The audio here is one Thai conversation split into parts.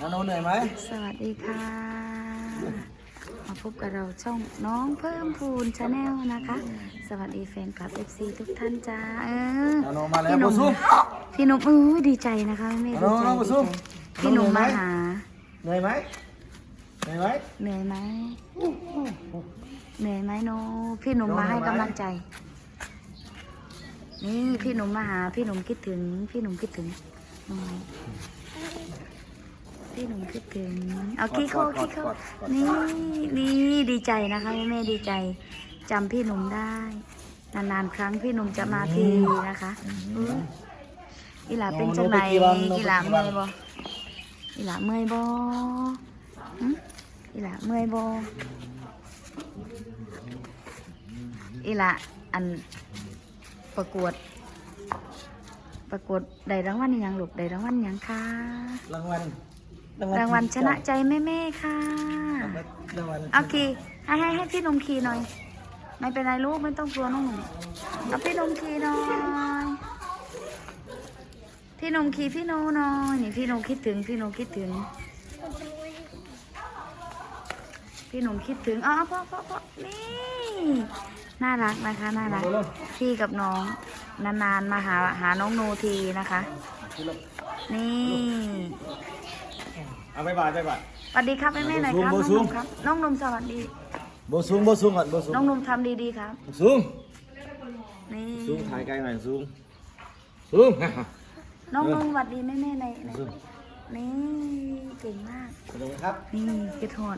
นาโนเหนื่อยไหมสวัสดีค่ะ มาพบกับเราช่องน้องเพิ่มพูนชาแนลนะคะ สวัสดีแฟนคลับ FC ทุกท่านจ้าเออนาโนมาแล้วพี่หโบนุ่มซุมพี่หนุ่มอู้ยดีใจนะคะแม่น้ดีองใจน้องดีซุ่ใจมพี่หนุ่มมาหาเหนื่อยไหมเหนื่อยไหมเหนื่อยไหมเหนื่อยไหมโนพี่หนุ่มมาให้กำลังใจ นี่พี่หนุ่มมาหา พี่หนุ่มคิดถึง พี่หนุ่มคิดถึงอืม พี่หนุ่มคิดถึงเอาขี้โคขี้โคนี่นี่ดีใจนะคะแม่ดีใจจำพี่หนุ่มได้ นานๆครั้งพี่หนุ่มจะมาทีนะคะอุ๊ยอีหลาเป็นจังไหนอีหลาเมื่อยบ่อีหลาเมื่อยบ่หึอีหลาเมื่อยบ่อีหลาอันประกวดประกวดได้รางวัลอหยังลูกได้รางวัลอหยังคะรางวัล รางวัลชนะใจแม่แม่ๆค่ะ รางวัลเอาขี่ให้ให้ให้พี่นมขี่หน่อย ไม่เป็นไรลูกไม่ต้องกลัวน้องหนุ่มเอาพี่นมขี่หน่อย พี่นมขี่พี่โนหน่อยนี่พี่นมคิดถึงพี่นมคิดถึง พี่หนุ่มคิดถึงอ๋อพ่อพ่อพ่อนี่น่ารักนะคะน่ารักพี่กับน้องนานๆมาหาหาน้องโนทีนะคะ นี่ เอาไปบ่ายไปบ่ายสวัสดีครับแม่แม่ๆหน่อยครับโบน้องซูหมนุ่มครับน้องหนุ่มสวัสดี โบซุงโบซุงก่อนโบซุงน้องหนุ่มทำดีๆครับซุงนี่ซุงถ่ายไกลหน่อยซุงซุงน้องหนุ่มสวัสดีแม่แม่ๆในในซุงนี่เก่งมาก สวัสดีครับนี่คิดทอด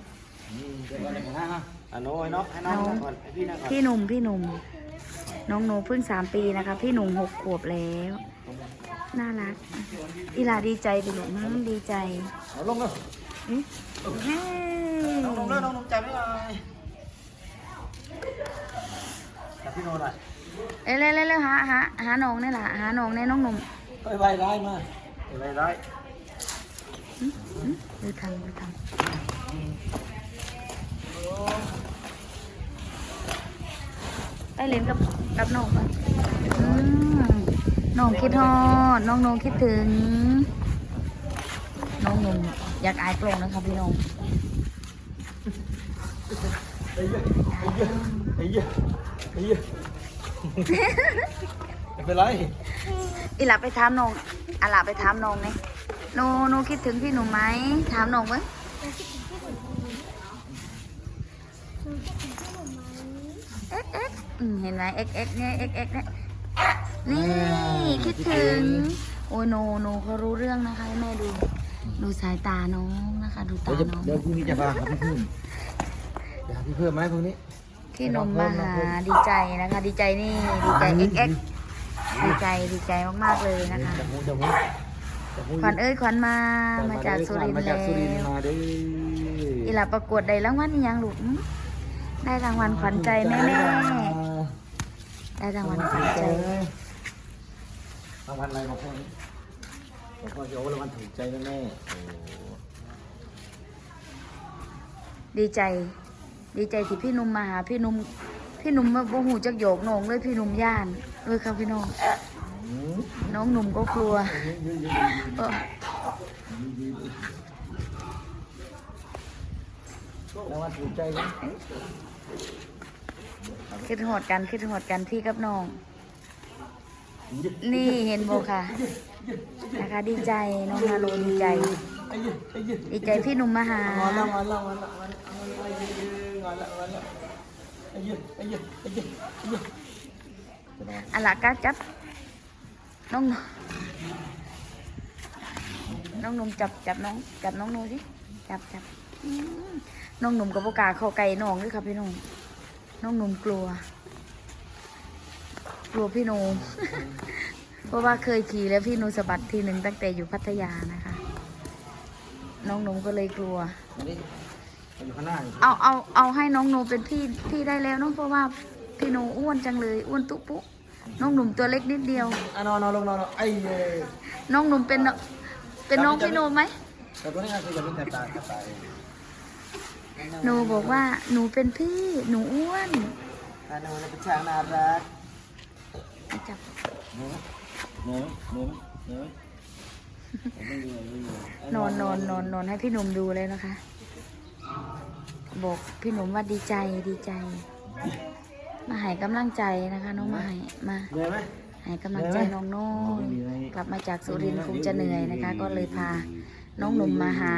อืมเดี๋ยวก่อนเลยนะฮะอะโน้ยเนาะให้น้อง นั่งก่อนให้พี่นั่งก่อนพี่หนุ่มพี่หนุ่มน้องโนเพิ่งสามปีนะคะพี่หนุ่มหกขวบแล้ว น่ารัก อีหลาดีใจไปหนุ่มดีใจเอาลงเลยอื้อเฮ้น้องลงเลยน้องลงจับไม่หน่อยจับพี่โน้หน่อยเอ้ยเร็วเร็วเร็วหาหาหาน้องนี่แหละหาน้องในน้องหนุ่มไปใบร้ายมาไปใบร้ายดูทำดูทำไปเล่นกับกับน้องก่อนอืม น้องคิดฮอด น้องโนคิดถึง น้องหนุ่มอยากอายกลงนะคะพี่น้องไอ้เหี้ยไอ้เหี้ยไอ้เหี้ยไม่เป็นไรอีหลับไปถามน้องอะหลับไปถามน้องไหมโนโนคิดถึงพี่หนุ่มไหมถามน้องไหมเอ็กเอ็กอืมเห็นไหมเอ็กเอ็กเนี่ยเอ็กเอ็กเนี่ย นี่คิดถึง โอ้ยโนโนเขารู้เรื่องนะคะให้แม่ดู ดูสายตาน้องนะคะ ดูตาเดี๋ยวจะน้องเดี๋ยวพรุ่งนี้จะมาครับพี่เพิ่มเดี๋ยวพี่เพิ่มไหมพรุ่งนี้ ที่หนุ่มมาหาดีใจนะคะ ดีใจนี่ดีใจเอ็กเอ็กดีใจดีใจมากๆเลยนะคะจับมูจับมูจับมูขวัญเอ้ยขวัญมามาจากสุรินทร์มาแล้จากสุรินทร์วมาเด้อีหลาประกวดได้รางวัลอีหยังลูกหึได้รางวัลขวัญใจแม่แม่ได้รางวัลขวัญใจ รางวัลอะไรบอกพ่อนี้บอกพ่อจะโอ้รางวัลถูกใจแน่ๆโอ้ดีใจ ดีใจที่พี่หนุ่มมาหาพี่หนุ่มพี่หนุ่มมาบ่หูจักโยกน้องเลยพี่หนุ่มย่านเลยครับพี่น้องอืมน้องหนุ่มก็กลัวเออรางวัลถูกใจนะ คิดหอดกันคิดหอดกันพี่กับน้อง นี่เห็นโบค่ะ นะคะดีใจน้องฮาโลดีใจไอ้เหี้ยไอ้เหี้ยดีใจพี่หนุ่มมาหาอนแล้วงอนแล้วงอแล้วงอแล้วงอแล้วงอแล้วไอ้เหี้ยไอ้เหี้ยไอ้เหี้ยไอ้เหี้ยจะนอนอะล่ะกัดจับน้องน้องหนุ่มจับจับน้องจับน้องนูสิจับจับอืมน้องหนุ่มกับโอกล้าเข้าไก่น้องด้วยครับพี่น้องน้องหนุ่มกลัว กลัวพี่หนู เพราะว่าเคยขี่แล้วพี่หนูสะบัดทีหนึ่งตั้งแต่อยู่พัทยานะคะ น้องหนุ่มก็เลยกลัวมาดิมาอยู่ข้างหน้านี่เอาเอาเอาให้น้องหนูเป็นพี่พี่ได้แล้วเน้องเพราะว่าพี่หนูอ้วนจังเลยอ้วนตุ๊ปุ๊น้องหนุ่มตัวเล็กนิดเดียว อะนอนนอนลงนอนนอนไอ้เหี้ยน้องหนุ่มเป็นนเป็นน้องพี่หนูไหมแต่ตัวนี้คือจะเป็นแต่ตาแต่ตาเองหนูบอกว่าหนูเป็นพี่หนูอ้วน อะหนูเป็นช้างน่ารัก จับหนูหนูหนูหนูไม่อยู่ไม่อยู่เออนอนนอนนอนนอนให้พี่หนุ่มดูเลยนะคะ บอกพี่หนุ่มว่าดีใจดีใจ มาให้กำลังใจนะคะ น้องมาให้มาเหนื่อยไหมให้กำลังใจน้องโน่นไม่มีอะไรกลับมาจากสุรินทร์คงจะเหนื่อยนะคะ ก็เลยพาน้องหนุ่มมาหา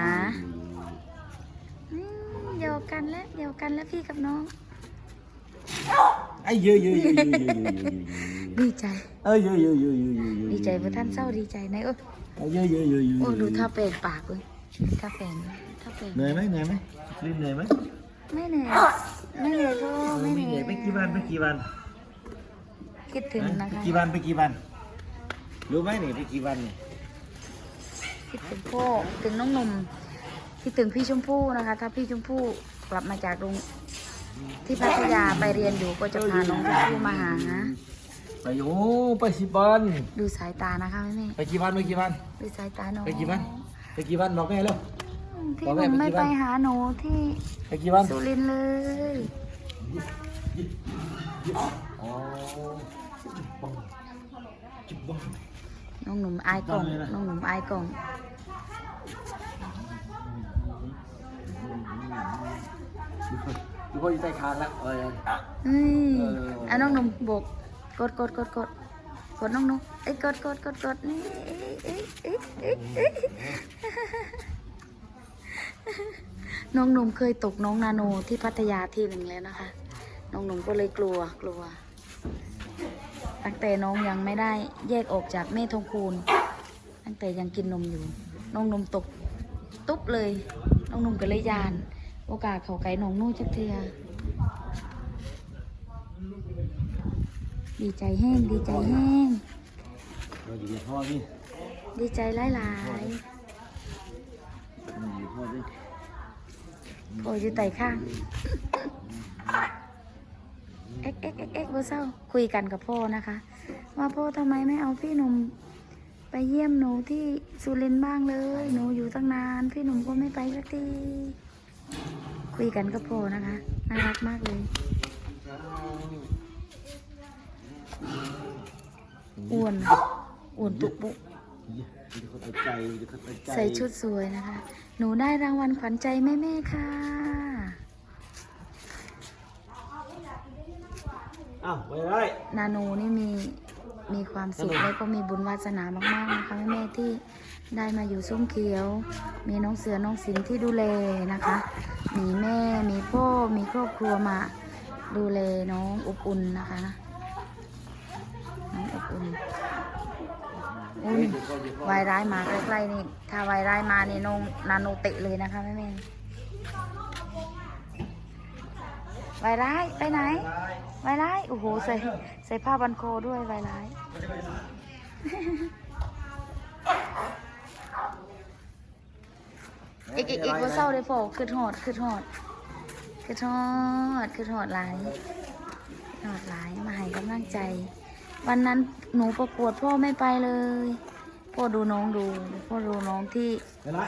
อืมเดียวกันแล้วเดียวกันแล้วพี่กับน้องไอ้เยอะเยอะเยอะเยอะเยอะเยอะเยอะ ดีใจ เอ้ยเยอะเยอะเยอะเยอะเยอะเยอะดีใจเพราะท่านเศร้าดีใจไหนเออไอ้เยอะเยอะเยอะเยอะโอ้ดูท่าเป็นปากเลยท่าเป็นท่าเป็นเหนื่อยไหมเหนื่อยไหมรีบเหนื่อยไหมไม่เหนื่อยไม่เหนื่อยพ่อไม่เหไม่นื่เหนื่ออยยไปกี่วันไปกี่วันคิดถึงนะไปคะกี่วันไปกี่วันรู้ไหมนี่ไปกี่วันนี่คิดถึงพ่อถึงน้องหนุ่มคิดถึงพี่ชมพู่นะคะ ถ้าพี่ชมพู่กลับมาจากโรงที่พัทยาไปเรียนอยู่ก็จะพาน้องชมพู่มาหา ไปโอ้ไปสิบวันดูสายตานะคะแม่ไปกี่วันไปกี่วันดูสายตาน้องไปกี่วันไปกี่วันบอกแม่แล้วพี่บอกหแม่นุ่มไปไม่กี่ไปวันหาหนูที่ไปกี่วันสุรินทร์เลยอ๋อจิบบ้องน้องหนุ่มอายกล่องดังเลยนะน้องหนุ่มอายกล่องดูพ่ออยู่ใต้คานแล้วเออเฮ้ยเอออะน้องหนุ่มโบก กดกดกดกดกดน้องนุ่มเอ้กดกดกดกดนี่น้องหนุ่มเคยตกน้องนาโนที่พัทยาทีหนึ่งแล้วนะคะ น้องหนุ่มก็เลยกลัวกลัว ตั้งแต่น้องยังไม่ได้แยกออกจากแม่ทงคูณ ตั้งแต่ยังกินนมอยู่ น้องนมตกตุ๊บเลย น้องนมก็เลยยาน โอกาสเขาไก่น้องนู่จักเทือ ดีใจแห้งดีใจแห้ง เราอยู่กับพ่อนี่ดีใจหลายเราอยู่กับพ่อนี่ๆโอ้ยอยู่ไต่ข้างเอ็กเอ็กเอ็กเอ็กบ่เศร้าคุยกันกับพ่อนะคะ ว่าพ่อทำไมไม่เอาพี่หนุ่มไปเยี่ยมหนูที่สุรินทร์บ้างเลย หนูอยู่ตั้งนาน พี่หนุ่มก็ไม่ไปสักทีคุยกันกับพ่อนะคะ น่ารักมากเลย อ้วนอ้วนตุปุดูเขาใจดูเขาใจใส่ชุดสวยนะคะ หนูได้รางวัลขวัญใจแม่ๆค่ะอ้าวไปได้นาโนนี่มีมีความสุขนาโนแล้วก็มีบุญวาสนามากๆนะคะแม่ๆที่ได้มาอยู่ซุ้มเขียว มีน้องเสือน้องสิงห์ที่ดูแลนะคะ มีแม่มีพ่อมีครอบครัวมาดูแลน้องอบอุ่นนะคะ น้องอบอุ่นอุ้ยวายร้ายมาใกล้ๆนี่ ถ้าวายร้ายมานี่น้องนาโนเตะเลยนะคะแม่ๆวายร้ายไปไหนไวร้ายโอ้โหใส่ใส่ผ้าบันคอด้วยไวร้ายอีกอีกอีกว่าเศร้าเลยพอคือหอดคือหอดคือหอดคือหอดหลายคือหอดหลายมาให้กำลังใจ วันนั้นหนูประกวดพ่อไม่ไปเลย พ่อดูน้องดูพ่อดูน้องที่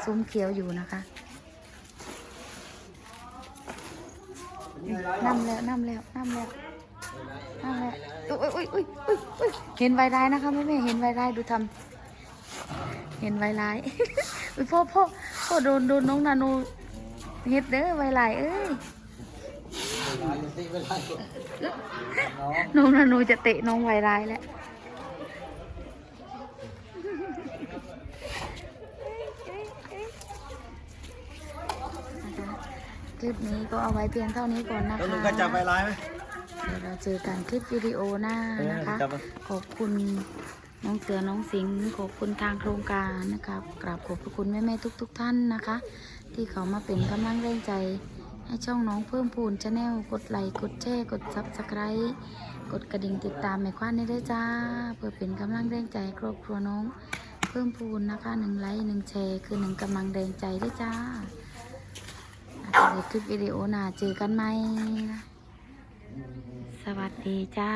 ซุ้มเขียวอยู่นะคะนั่มแล้วนั่มแล้วนั่มแล้วนั่นแหละอุ้ยอุ้ยอุ้ยอุ้ยอุ้ยเห็นไวร้ายนะคะแม่แม่เห็นไวร้ายดูทำเห็นไวร้ายอุ้ยพ่อพ่อพ่อโดนโดนน้องนาโนเฮ็ดเด้อไวร้ายเอ้ย น้องนาโนจะเตะน้องไวร้ายแล้วนะคะคลิปนี้ก็เอาไว้เพียงเท่านี้ก่อนนะแล้วคะลุงก็จับไปร้ายไหมเดี๋ยวเราเจอกันคลิปวิดีโอหน้านะคะเออจับมาขอบคุณน้องเสือน้องสิงห์ขอบคุณทางโครงการนะครับกราบขอบพระคุณแม่ๆทุก ๆ ท่านนะคะ ที่เขามาเป็นกำลังแรงใจ ให้ช่องน้องเพิ่มพูนชาแนลกดไลค์กดแชร์กดซับสไครต์กดกระดิ่งติดตามแม่คว้านได้ด้วยจ้า เพื่อเป็นกำลังแรงใจครอบครัวน้อง เพิ่มพูนนะคะหนึ่งไลค์หนึ่งแชร์คือหนึ่งกำลังแรงใจด้วยจ้าอาจจะในคลิปวิดีโอหน้าเจอกันไหม สวัสดีจ้า